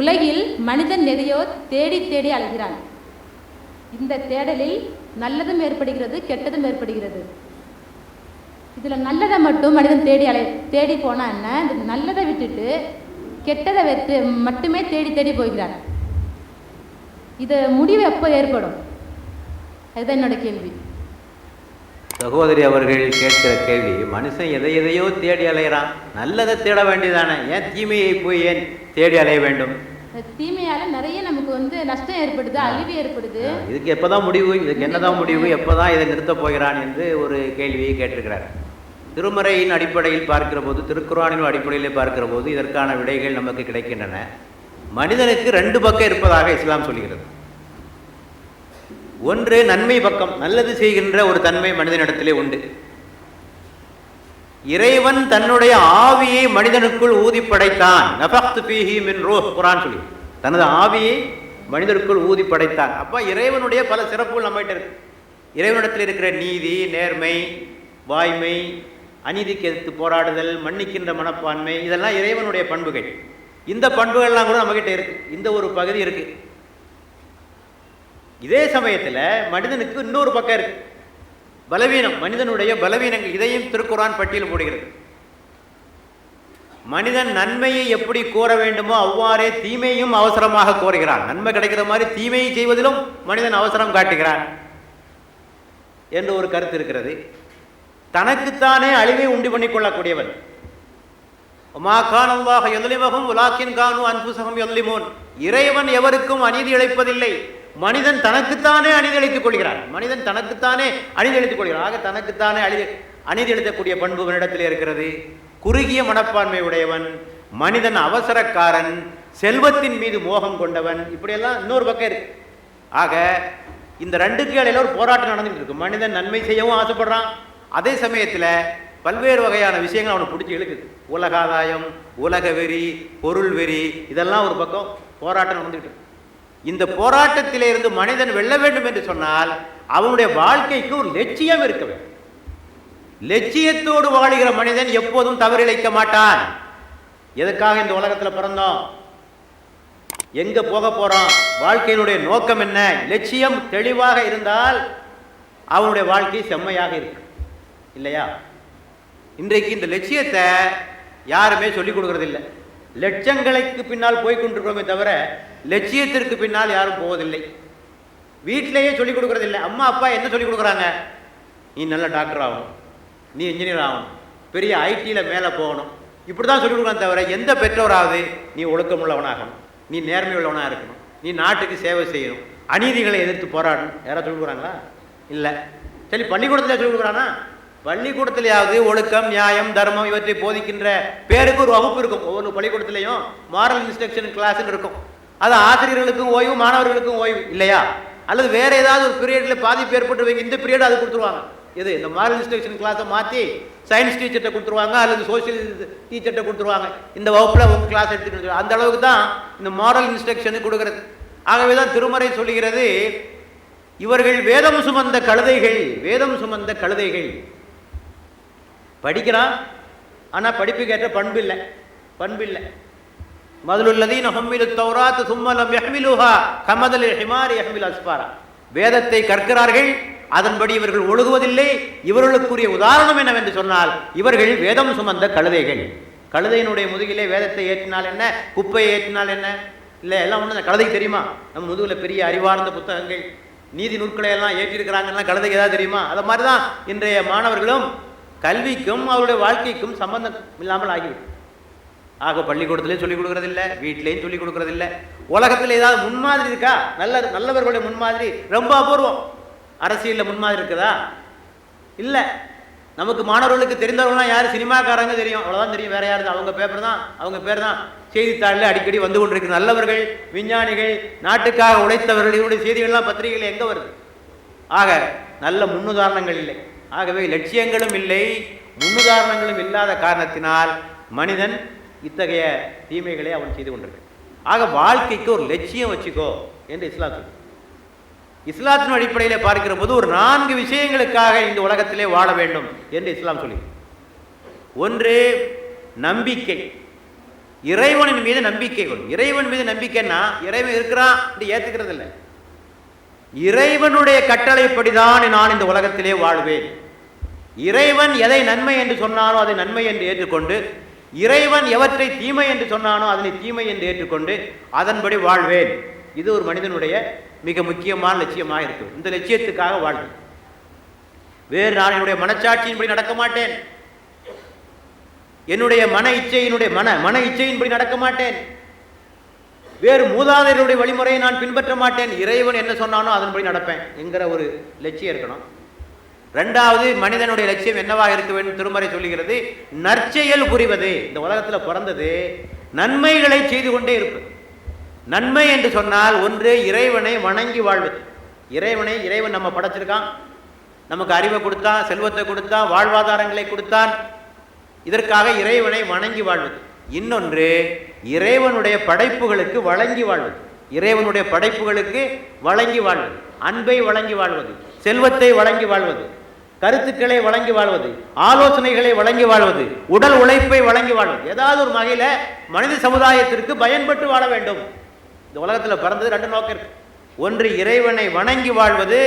உலகில் மனிதன் எதையோ தேடி தேடி அழுகிறான் இந்த தேடலில் நல்லதும் ஏற்படுகிறது கெட்டதும் ஏற்படுகிறது. இதில் நல்லதை மட்டும் மனிதன் தேடி அலை தேடி போனால் என்ன? இந்த நல்லதை விட்டுட்டு கெட்டதை வெத்து மட்டுமே தேடி தேடி போகிறான். இது முடிவு எப்போ ஏற்படும்? அதுதான் என்னோட கேள்வி. சகோதரி அவர்கள் கேட்கிற கேள்வி மனுஷன் எதை எதையோ தேடி அலைகிறான். நல்லதை தேட வேண்டியதானே. ஏன் தீமையை போய் ஏன் தேடி அலைய வேண்டும்? தீமையால நிறைய நமக்கு வந்து நஷ்டம் ஏற்படுது அழிவு ஏற்படுது. இதுக்கு எப்பதான் முடிவு? இதுக்கு என்னதான் முடிவு? எப்பதான் இதை நிறுத்தப் போகிறான் என்று ஒரு கேள்வியை கேட்டிருக்கிறார். திருமறையின் அடிப்படையில் பார்க்கிற போது திருக்குறானின் அடிப்படையிலே பார்க்கிற போது இதற்கான விடைகள் நமக்கு கிடைக்கின்றன. மனிதனுக்கு ரெண்டு பக்கம் இருப்பதாக இஸ்லாம் சொல்கிறது. ஒன்று நன்மை பக்கம் நல்லது செய்கின்ற ஒரு தன்மை மனிதனிடத்திலே உண்டு. இறைவன் தன்னுடைய ஆவியை மனிதனுக்குள் ஊதி படைத்தான் மின் குரான் சொல்லி. தனது ஆவியை மனிதனுக்குள் ஊதி படைத்தான் அப்ப இறைவனுடைய பல சிறப்புகள் நம்மகிட்ட இருக்கு. இறைவனிடத்தில் இருக்கிற நீதி நேர்மை வாய்மை அநீதிக்கு எதிர்த்து போராடுதல் மன்னிக்கின்ற மனப்பான்மை இதெல்லாம் இறைவனுடைய பண்புகள். இந்த பண்புகள்லாம் கூட நம்மகிட்ட இருக்கு. இந்த ஒரு பகுதி இருக்கு. இதே சமயத்தில் மனிதனுக்கு இன்னொரு பக்கம் இருக்கு. பலவீனம் மனிதனுடைய பலவீனங்கள் இதையும் திருக்குறான் பட்டியல் போடுகிறது. மனிதன் நன்மையை எப்படி கோர வேண்டுமோ அவ்வாறே தீமையும் அவசரமாக கோருகிறான். நன்மை கிடைக்கிற மாதிரி தீமையை செய்வதிலும் மனிதன் அவசரம் காட்டுகிறான் என்று ஒரு கருத்து இருக்கிறது. தனக்குத்தானே அழிவை உண்டு பண்ணி கொள்ளக்கூடியவன். மா கான் அல்லாஹ் உலாக்கின் காணும் அன்புசகம் எதலிமோன் இறைவன் எவருக்கும் அநீதி இழைப்பதில்லை. மனிதன் தனக்குத்தானே அநீதி கொள்கிறான். மனிதன் தனக்குத்தானே அநீதி கொள்கிறான். ஆக தனக்குத்தானே அழி அநீதி பண்பு இவனிடத்தில் இருக்கிறது. குறுகிய மனப்பான்மை உடையவன் மனிதன் அவசரக்காரன் செல்வத்தின் மீது மோகம் கொண்டவன். இப்படியெல்லாம் இன்னொரு பக்கம் இருக்கு. ஆக இந்த ரெண்டுக்கு இடையில ஒரு போராட்டம் நடந்துட்டு இருக்கு. மனிதன் நன்மை செய்யவும் ஆசைப்படுறான். அதே சமயத்தில் பல்வேறு வகையான விஷயங்கள் அவனை பிடிச்சி இழுக்குது. உலகாதாயம் உலக வெறி பொருள் வெறி இதெல்லாம் ஒரு பக்கம் போராட்டம் நடந்துகிட்டு இருக்கு. இந்த போராட்டத்திலே இருந்து மனிதன் வெல்ல வேண்டும் என்று சொன்னால் அவனுடைய வாழ்க்கைக்கு ஒரு லட்சியம் இருக்க வேண்டும். லட்சியத்தோடு வாழுகிற மனிதன் எப்போதும் தவறிழைக்க மாட்டான். எதுக்காக இந்த உலகத்தில் பிறந்தோம்? எங்க போக போறோம்? வாழ்க்கையினுடைய நோக்கம் என்ன? லட்சியம் தெளிவாக இருந்தால் அவனுடைய வாழ்க்கை செம்மையாக இருக்கு இல்லையா? இன்றைக்கு இந்த லட்சியத்தை யாருமே சொல்லிக் கொடுக்கறதில்லை. லட்சங்களுக்கு பின்னால் போய்கொண்டிருக்கிறோமே தவிர லட்சியத்திற்கு பின்னால் யாரும் போவதில்லை. வீட்டிலேயே சொல்லிக் கொடுக்கறதில்லை. அம்மா அப்பா என்ன சொல்லிக் கொடுக்குறாங்க? நீ நல்ல டாக்டர் ஆகணும். நீ இன்ஜினியர் ஆகணும். பெரிய ஐடியில் மேலே போகணும். இப்படி தான் சொல்லிக் கொடுக்குறாங்க தவிர எந்த பெற்றோராவது நீ ஒழுக்கமுள்ளவனாகணும். நீ நேர்மை உள்ளவனாக இருக்கணும். நீ நாட்டுக்கு சேவை செய்யணும். அநீதிகளை எதிர்த்து போராடணும். யாராவது சொல்லிக் கொடுக்குறாங்களா? இல்லை. சரி பள்ளிக்கூடத்தில் சொல்லிக் கொடுக்குறானா? பள்ளிக்கூடத்திலேயாவது ஒழுக்கம் நியாயம் தர்மம் இவற்றை போதிக்கின்ற பேருக்கு ஒரு வகுப்பு இருக்கும். ஒவ்வொரு பள்ளிக்கூடத்துலேயும் மாரல் இன்ஸ்ட்ரக்ஷன் கிளாஸ்ன்னு இருக்கும். அது ஆசிரியர்களுக்கும் ஓய்வு மாணவர்களுக்கும் ஓய்வு இல்லையா? அல்லது வேற ஏதாவது ஒரு பீரியடில் பாதிப்பு ஏற்பட்டு இந்த பீரியட் அது கொடுத்துருவாங்க. இது இந்த மாரல் இன்ஸ்ட்ரக்ஷன் கிளாஸை மாற்றி சயின்ஸ் டீச்சர்கிட்ட கொடுத்துருவாங்க அல்லது சோஷியல் டீச்சர்கிட்ட கொடுத்துருவாங்க. இந்த வகுப்பில் உங்கள் கிளாஸ் எடுத்துக்கிட்டு அந்த அளவுக்கு தான் இந்த மாரல் இன்ஸ்ட்ரக்ஷன் கொடுக்குறது. ஆகவே தான் திருமறை சொல்லுகிறது இவர்கள் வேதம் சுமந்த கழுதைகள் வேதம் சுமந்த கழுதைகள். படிக்கிறான் ஆனால் படிப்புக்கேற்ற பண்பு இல்லை பண்பு இல்லை மதுலுல்லதீன ஹம்மிலு தௌராத் சும்மலம் யஹ்மிலுஹா கமதல் ஹிமாரி யஹ்மில் அஸ்பாரா வேதத்தை கற்கிறார்கள் அதன்படி இவர்கள் ஒழுகுவதில்லை. இவர்களுக்குரிய உதாரணம் என்னவென்று சொன்னால் இவர்கள் வேதம் சுமந்த கழுதைகள். கழுதையினுடைய முதுகிலே வேதத்தை ஏற்றினால் என்ன? குப்பையை ஏற்றினால் என்ன? இல்லை எல்லாம் ஒன்று கழுதைக்கு தெரியுமா? நம்ம முதுகில் பெரிய அறிவார்ந்த புத்தகங்கள். நீதி நூற்களை எல்லாம் ஏற்றிருக்கிறாங்கன்னா கழுதைக்கு ஏதாவது தெரியுமா? அது மாதிரி தான் இன்றைய மாணவர்களும் கல்விக்கும் அவருடைய வாழ்க்கைக்கும் சம்பந்தம் இல்லாமல் ஆகிவிடும் ஆக பள்ளிக்கூடத்துலேயும் சொல்லிக் கொடுக்கறதில்ல வீட்லேயும் சொல்லிக் கொடுக்கறதில்ல. உலகத்தில் ஏதாவது முன்மாதிரி இருக்கா? நல்ல நல்லவர்களுடைய முன்மாதிரி ரொம்ப அபூர்வம். அரசியலில் முன்மாதிரி இருக்குதா? இல்லை. நமக்கு மாணவர்களுக்கு தெரிந்தவங்களாம் யார்? சினிமாக்காரங்க தெரியும். அவ்வளோதான் தெரியும். வேற யாரு? அவங்க பேப்பர் தான். அவங்க பேர் தான். செய்தித்தாளில் அடிக்கடி வந்து கொண்டிருக்கு. நல்லவர்கள் விஞ்ஞானிகள் நாட்டுக்காக உழைத்தவர்கள் இவருடைய செய்திகள்லாம் பத்திரிகைகள் எங்கே வருது? ஆக நல்ல முன்னுதாரணங்கள் இல்லை. ஆகவே லட்சியங்களும் இல்லை. முன்னுதாரணங்களும் இல்லாத காரணத்தினால் மனிதன் இத்தகைய தீமைகளை அவன் செய்து கொண்டிருக்கான் ஆக வாழ்க்கைக்கு ஒரு லட்சியம் வச்சுக்கோ என்று இஸ்லாம் இஸ்லாத்தின் அடிப்படையில் பார்க்கிற போது ஒரு நான்கு விஷயங்களுக்காக இந்த உலகத்திலே வாழ வேண்டும் என்று இஸ்லாம் சொல்லி ஒன்று நம்பிக்கை. இறைவனின் மீது நம்பிக்கை கொள்ளும் இறைவன் மீது நம்பிக்கைன்னா இறைவன் இருக்கிறான் என்று ஏத்துக்கிறது இல்லை இறைவனுடைய கட்டளைப்படிதான் நான் இந்த உலகத்திலே வாழ்வேன். இறைவன் எதை நன்மை என்று சொன்னாலும் அதை நன்மை என்று ஏற்றுக்கொண்டு இறைவன் எவற்றை தீமை என்று சொன்னானோ அதனை தீமை என்று ஏற்றுக்கொண்டு அதன்படி வாழ்வேன். இது ஒரு மனிதனுடைய மிக முக்கியமான லட்சியமாக இருக்கும் இந்த லட்சியத்துக்காக வாழ்வேன். வேறு நான் என்னுடைய மனச்சாட்சியின்படி நடக்க மாட்டேன். என்னுடைய மன இச்சையினுடைய மன மன இச்சையின்படி நடக்க மாட்டேன். வேறு மூதாதையருடைய வழிமுறையை நான் பின்பற்ற மாட்டேன். இறைவன் என்ன சொன்னானோ அதன்படி நடப்பேன் என்கிற ஒரு லட்சியம் இருக்கணும். ரெண்டாவது மனிதனுடைய லட்சியம் என்னவாக இருக்க வேண்டும் திருமறை சொல்லுகிறது. நற்செயல் புரிவது. இந்த உலகத்தில் பிறந்தது நன்மைகளை செய்து கொண்டே இருப்பது. நன்மை என்று சொன்னால் ஒன்று இறைவனை வணங்கி வாழ்வது. இறைவனை இறைவன் நம்ம படைச்சிருக்கான். நமக்கு அறிவை கொடுத்தான் செல்வத்தை கொடுத்தான் வாழ்வாதாரங்களை கொடுத்தான். இதற்காக இறைவனை வணங்கி வாழ்வது. இன்னொன்று இறைவனுடைய படைப்புகளுக்கு வழங்கி வாழ்வது. இறைவனுடைய படைப்புகளுக்கு வழங்கி வாழ்வது. அன்பை வழங்கி வாழ்வது. செல்வத்தை வழங்கி வாழ்வது கருத்துக்களை வழங்கி வாழ்வது ஆலோசனைகளை வழங்கி வாழ்வது உடல் உழைப்பை வழங்கி வாழ்வது. ஏதாவது ஒரு வகையில் மனித சமுதாயத்திற்கு பயன்பட்டு வாழ வேண்டும். இந்த உலகத்தில் பிறந்தது ரெண்டு நோக்கம் இருக்கு. ஒன்று இறைவனை வணங்கி வாழ்வது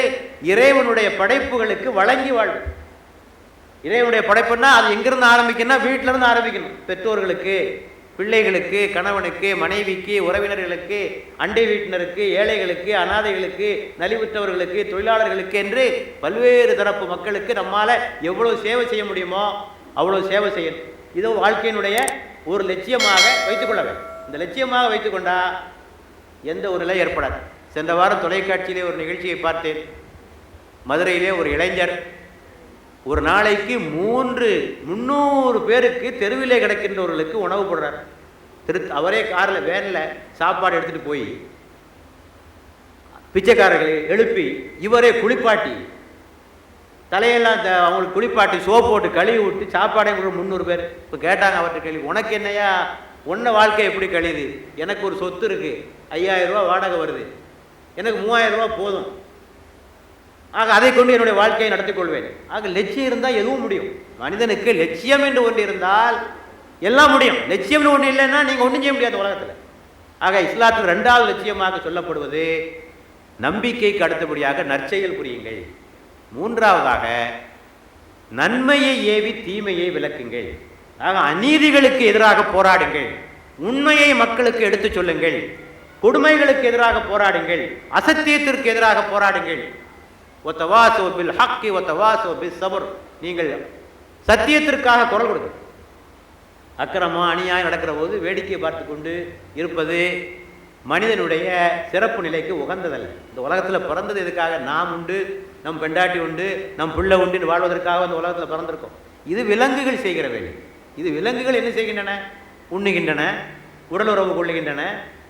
இறைவனுடைய படைப்புகளுக்கு வழங்கி வாழ்வது. இறைவனுடைய படைப்புன்னா அது எங்கிருந்து ஆரம்பிக்கணும்னா வீட்டிலிருந்து ஆரம்பிக்கணும். பெற்றோர்களுக்கு பிள்ளைகளுக்கு கணவனுக்கு மனைவிக்கு உறவினர்களுக்கு அண்டை வீட்டினருக்கு ஏழைகளுக்கு அனாதைகளுக்கு நலிவுற்றவர்களுக்கு தொழிலாளர்களுக்கு என்று பல்வேறு தரப்பு மக்களுக்கு நம்மால் எவ்வளோ சேவை செய்ய முடியுமோ அவ்வளோ சேவை செய்யணும் இது வாழ்க்கையினுடைய ஒரு லட்சியமாக வைத்துக்கொள்ள வேண்டும். இந்த லட்சியமாக வைத்துக்கொண்டா எந்த ஒரு நிலை ஏற்படாது. சென்ற வாரம் தொலைக்காட்சியிலே ஒரு நிகழ்ச்சியை பார்த்தேன். மதுரையிலே ஒரு இளைஞர் ஒரு நாளைக்கு மூன்று முந்நூறு பேருக்கு தெருவிலே கிடக்கின்றவர்களுக்கு உணவு போடுறார். திரு அவரே காரில் வேனில் சாப்பாடு எடுத்துகிட்டு போய் பிச்சைக்காரர்களை எழுப்பி இவரே குளிப்பாட்டி தலையெல்லாம் த- அவங்களுக்கு குளிப்பாட்டி சோப் போட்டு கழுவி விட்டு சாப்பாடே கூட முந்நூறு பேர். இப்போ கேட்டாங்க அவர்கிட்ட கேள்வி உனக்கு என்னையா உன்ன வாழ்க்கை எப்படி கழியுது? எனக்கு ஒரு சொத்து இருக்குது ஐயாயிரம் ரூபா வாடகை வருது. எனக்கு மூவாயிரம் ரூபா போதும். ஆக அதை கொண்டு என்னுடைய வாழ்க்கையை நடத்திக் கொள்வேன். ஆக லட்சியம் இருந்தால் எதுவும் முடியும். மனிதனுக்கு லட்சியம் என்று ஒன்று இருந்தால் எல்லாம் முடியும். லட்சியம்னு ஒன்று இல்லைன்னா நீங்கள் ஒன்றும் செய்ய முடியாது உலகத்தில். ஆக இஸ்லாத்தில் ரெண்டாவது லட்சியமாக சொல்லப்படுவது நம்பிக்கைக்கு அடுத்தபடியாக நற்செயல் புரியுங்கள். மூன்றாவதாக நன்மையை ஏவி தீமையை விளக்குங்கள். ஆக அநீதிகளுக்கு எதிராக போராடுங்கள். உண்மையை மக்களுக்கு எடுத்துச் சொல்லுங்கள். கொடுமைகளுக்கு எதிராக போராடுங்கள். அசத்தியத்திற்கு எதிராக போராடுங்கள். ஒத்தவாசோ பில் ஹக்கி ஒத்தவாசோ பில் சபர் நீங்கள் சத்தியத்திற்காக குரல் கொடுங்க அக்கிரமம் அநியாயம் நடக்கிற போது வேடிக்கை பார்த்து கொண்டு இருப்பது மனிதனுடைய சிறப்பு நிலைக்கு உகந்ததல்ல. இந்த உலகத்தில் பிறந்தது எதுக்காக? நாம் உண்டு நம் பெண்டாட்டி உண்டு நம் பிள்ளை உண்டு வாழ்வதற்காக இந்த உலகத்தில் பிறந்திருக்கோம். இது விலங்குகள் செய்கிற வேலை. இது விலங்குகள் என்ன செய்கின்றன? உண்ணுகின்றன உடலுறவு கொள்ளுகின்றன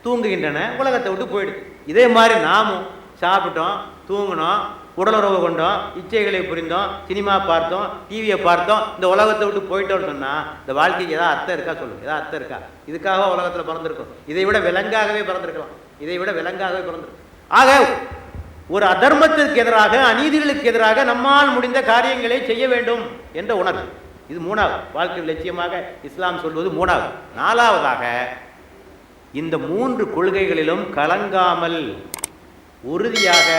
தூங்குகின்றன உலகத்தை விட்டு போயிடுது. இதே மாதிரி நாமும் சாப்பிட்டோம் தூங்கினோம் உடலுறவு கொண்டோம் இச்சைகளை புரிந்தோம் சினிமா பார்த்தோம் டிவியை பார்த்தோம் இந்த உலகத்தை விட்டு போயிட்டோம்னு சொன்னால் இந்த வாழ்க்கைக்கு ஏதாவது அர்த்தம் இருக்கா சொல்லுங்கள் ஏதாவது அர்த்தம் இருக்கா? இதுக்காக உலகத்தில் பிறந்திருக்கும். இதை விட விலங்காகவே பிறந்திருக்கலாம். இதை விட விலங்காகவே பிறந்திருக்கும் ஆக ஒரு அதர்மத்திற்கு எதிராக அநீதிகளுக்கு எதிராக நம்மால் முடிந்த காரியங்களை செய்ய வேண்டும் என்ற உணர்வு. இது மூணாவது. வாழ்க்கை லட்சியமாக இஸ்லாம் சொல்வது மூணாவது. நாலாவதாக இந்த மூன்று கொள்கைகளிலும் கலங்காமல் உறுதியாக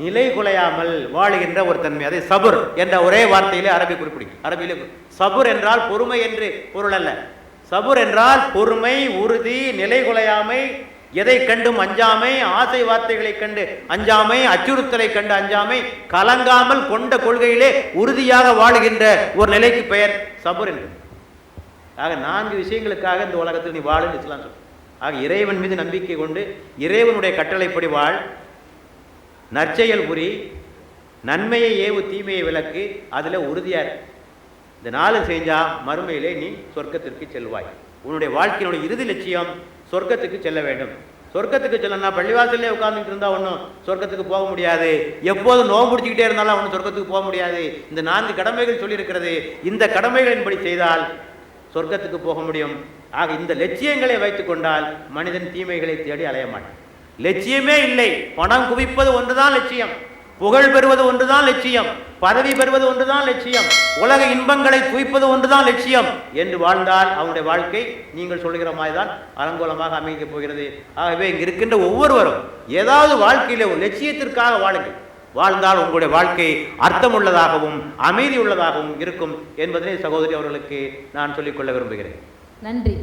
நிலை குலையாமல் வாழுகின்ற ஒரு தன்மை. அதை சபுர் என்ற ஒரே வார்த்தையிலே அரபி குறிப்பிடுங்க அரபியிலே சபுர் என்றால் பொறுமை என்று பொருள் அல்ல. சபுர் என்றால் பொறுமை உறுதி நிலை குலையாமை எதை கண்டும் அஞ்சாமை ஆசை வார்த்தைகளை கண்டு அஞ்சாமை அச்சுறுத்தலை கண்டு அஞ்சாமை கலங்காமல் கொண்ட கொள்கையிலே உறுதியாக வாழுகின்ற ஒரு நிலைக்கு பெயர் சபுர் என்று. ஆக நான்கு விஷயங்களுக்காக இந்த உலகத்தில் நீ வாழுன்னு இஸ்லாம் சொல்லுது. ஆக இறைவன் மீது நம்பிக்கை கொண்டு இறைவனுடைய கட்டளைப்படி வாழ். நற்செயல் புரி. நன்மையை ஏவு தீமையை விளக்கு. அதில் உறுதியார் இந்த நாலு செஞ்சால் மறுமையிலே நீ சொர்க்கத்திற்கு செல்வாய். உன்னுடைய வாழ்க்கையினுடைய இறுதி லட்சியம் சொர்க்கத்துக்கு செல்ல வேண்டும். சொர்க்கத்துக்கு செல்லணும்னா பள்ளிவாசல்லே உட்கார்ந்துட்டு இருந்தால் ஒன்றும் சொர்க்கத்துக்கு போக முடியாது. எப்போதும் நோவு பிடிச்சிக்கிட்டே இருந்தாலும் ஒன்றும் சொர்க்கத்துக்கு போக முடியாது. இந்த நான்கு கடமைகள் சொல்லியிருக்கிறது. இந்த கடமைகளின்படி செய்தால் சொர்க்கத்துக்கு போக முடியும். ஆக இந்த லட்சியங்களை வைத்து கொண்டால் மனிதன் தீமைகளை தேடி அலைய மாட்டான். லட்சியமே இல்லை. பணம் குவிப்பது ஒன்றுதான் லட்சியம். புகழ் பெறுவது ஒன்றுதான் லட்சியம். பதவி பெறுவது ஒன்றுதான் லட்சியம். உலக இன்பங்களை குவிப்பது ஒன்றுதான் லட்சியம். என்று வாழ்ந்தால் அவனுடைய வாழ்க்கை நீங்கள் சொல்லுகிற மாதிரி தான் அலங்கோலமாக அமைக்கப் போகிறது. ஆகவே இங்கு இருக்கின்ற ஒவ்வொருவரும் ஏதாவது வாழ்க்கையிலே ஒரு லட்சியத்திற்காக வாழுங்கள். வாழ்ந்தால் உங்களுடைய வாழ்க்கை அர்த்தமுள்ளதாகவும் அமைதி உள்ளதாகவும் இருக்கும் என்பதனை சகோதரி அவர்களுக்கு நான் சொல்லிக்கொள்ள விரும்புகிறேன். நன்றி.